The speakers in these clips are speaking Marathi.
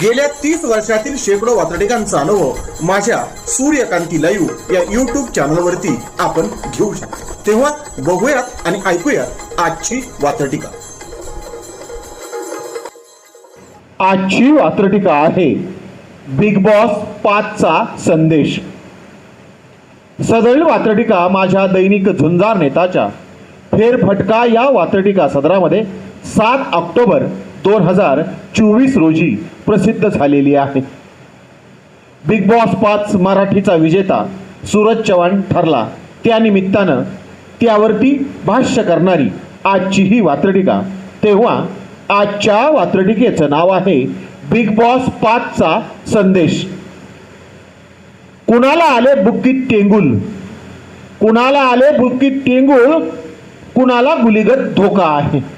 गेल्या तीस वर्षातील शेकडो वातडिकांचा अनुभव माझ्या सूर्यकांती लाईव्ह या युट्यूब चॅनलवरती आपण घेऊ शकतो. तेव्हा बघूयात आणि ऐकूयात आजची वातडिका आजची वात्रटिका आहे बिग बॉस पाचचा संदेश. सदरील वात्रटिका माझ्या दैनिक झुंजार नेताच्या फेरफटका या वात्रटिका सदरामध्ये सात ऑक्टोबर दोन हजार चोवीस रोजी प्रसिद्ध झालेली आहे. बिग बॉस पाच मराठीचा विजेता सूरज चव्हाण ठरला. त्यानिमित्तानं त्यावरती भाष्य करणारी आजची ही वात्रटिका. तेव्हा आजच्या वात्रटिकेचं नाव आहे बिग बॉस पाचचा संदेश. कुणाला आले बुक्कीत टेंगुल कुणाला आले बुक्कीत टेंगुळ कुणाला गुलीगत धोका आहे?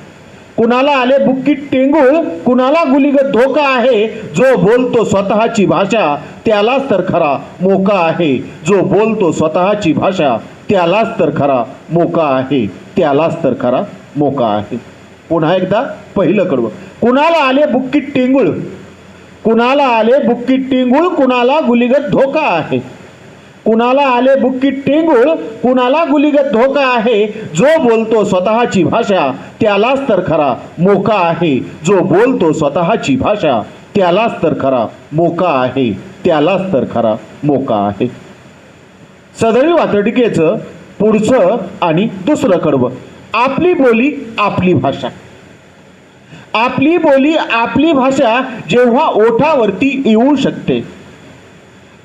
कुणाला आले बुक्की टेंगूळ कुणाला गुलीगत धोका आहे जो बोलतो स्वतःची भाषा त्यालाच तर खरा मोका आहे. जो बोलतो स्वतःची भाषा त्यालाच तर खरा मोका आहे. त्यालाच तर खरा मोका आहे. पुन्हा एकदा पहिलं कडवं. कुणाला आले बुक्की टेंगूळ? कुणाला आले बुक्की टेंगूळ कुणाला गुलीगत धोका आहे? कुणाला आले बुक्की टेंगुळ कुणाला गुलीगत धोका आहे जो बोलतो स्वतःची भाषा त्यालाच तर खरा मोका आहे. जो बोलतो स्वतःची भाषा त्यालाच तर खरा मोका आहे. त्यालाच तर खरा मोका आहे. सदरील वातटिकेचं पुढचं आणि दुसरं कडवं. आपली बोली आपली भाषा. आपली बोली आपली भाषा जेव्हा ओठावरती येऊ शकते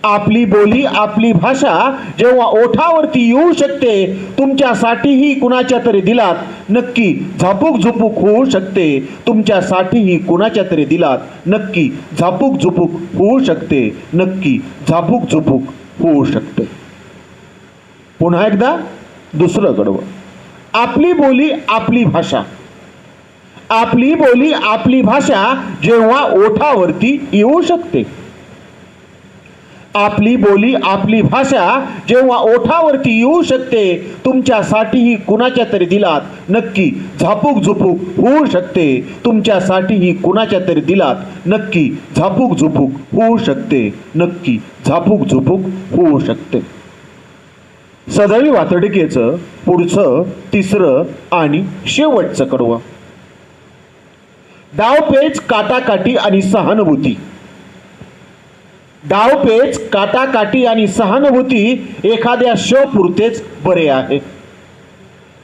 आपली बोली आपली भाषा जेव्हा ओठावरती येऊ शकते तुमच्यासाठीही कुणाच्या तरी दिलात नक्की झापूक झुपूक होऊ शकते. तुमच्यासाठीही कुणाच्या तरी दिलात नक्की झापूक झुपूक होऊ शकते नक्की झापूक झुपूक होऊ शकते. पुन्हा एकदा दुसरं कडवं. आपली बोली आपली भाषा. आपली बोली आपली भाषा जेव्हा ओठावरती येऊ शकते. आपली बोली आपली भाषा जेव्हा ओठावरती येऊ शकते तुमच्यासाठीही कुणाच्या तरी दिलात नक्की झापूक झुपूक होऊ शकते. तुमच्यासाठीही कुणाच्या तरी दिलात नक्की झापूक झुपूक होऊ शकते नक्की झापूक झुपूक होऊ शकते. सदैव वातडिकेचं पुढचं तिसरं आणि शेवटचं कडवं. डावपेच काटाकाटी आणि सहानुभूती. डावपेच काटाकाटी आणि सहानुभूती एखाद्या शो पुरतेच बरे आहे.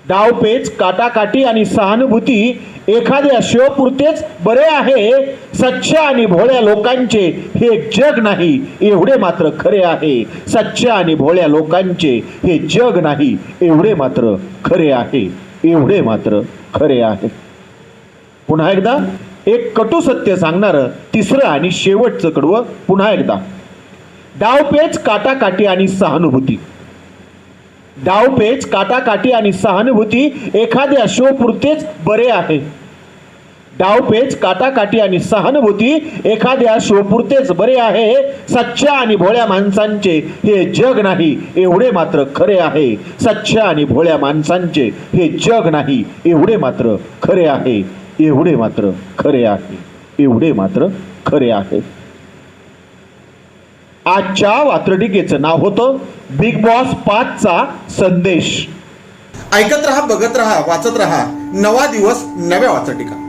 डावपेच काटाकाटी आणि सहानुभूती एखाद्या शो पुरतेच बरे आहे. सच्च्या आणि भोळ्या लोकांचे हे जग नाही एवढे मात्र खरे आहे. सच्च्या आणि भोळ्या लोकांचे हे जग नाही एवढे मात्र खरे आहे. एवढे मात्र खरे आहे. पुन्हा एकदा. एक कटू सत्य सांगणारं तिसरं आणि शेवटचं कडवं पुन्हा एकदा. डावपेच काटाकाटी आणि सहानुभूती. डावपेच काटाकाटी आणि सहानुभूती एखाद्या शोपुरतेच बरे आहे. डावपेच काटाकाटी आणि सहानुभूती एखाद्या शोपुरतेच बरे आहे. सच्च्या आणि भोळ्या माणसांचे हे जग नाही एवढे मात्र खरे आहे. सच्च्या आणि भोळ्या माणसांचे हे जग नाही एवढे मात्र खरे आहे. एवढे मात्र खरे आहे. एवढे मात्र खरे आहे. आजच्या वात्रटिकेचं नाव होतं बिग बॉस पाचचा संदेश. ऐकत रहा बघत रहा वाचत रहा. नवा दिवस नव्या वाचटिका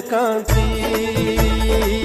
कांसी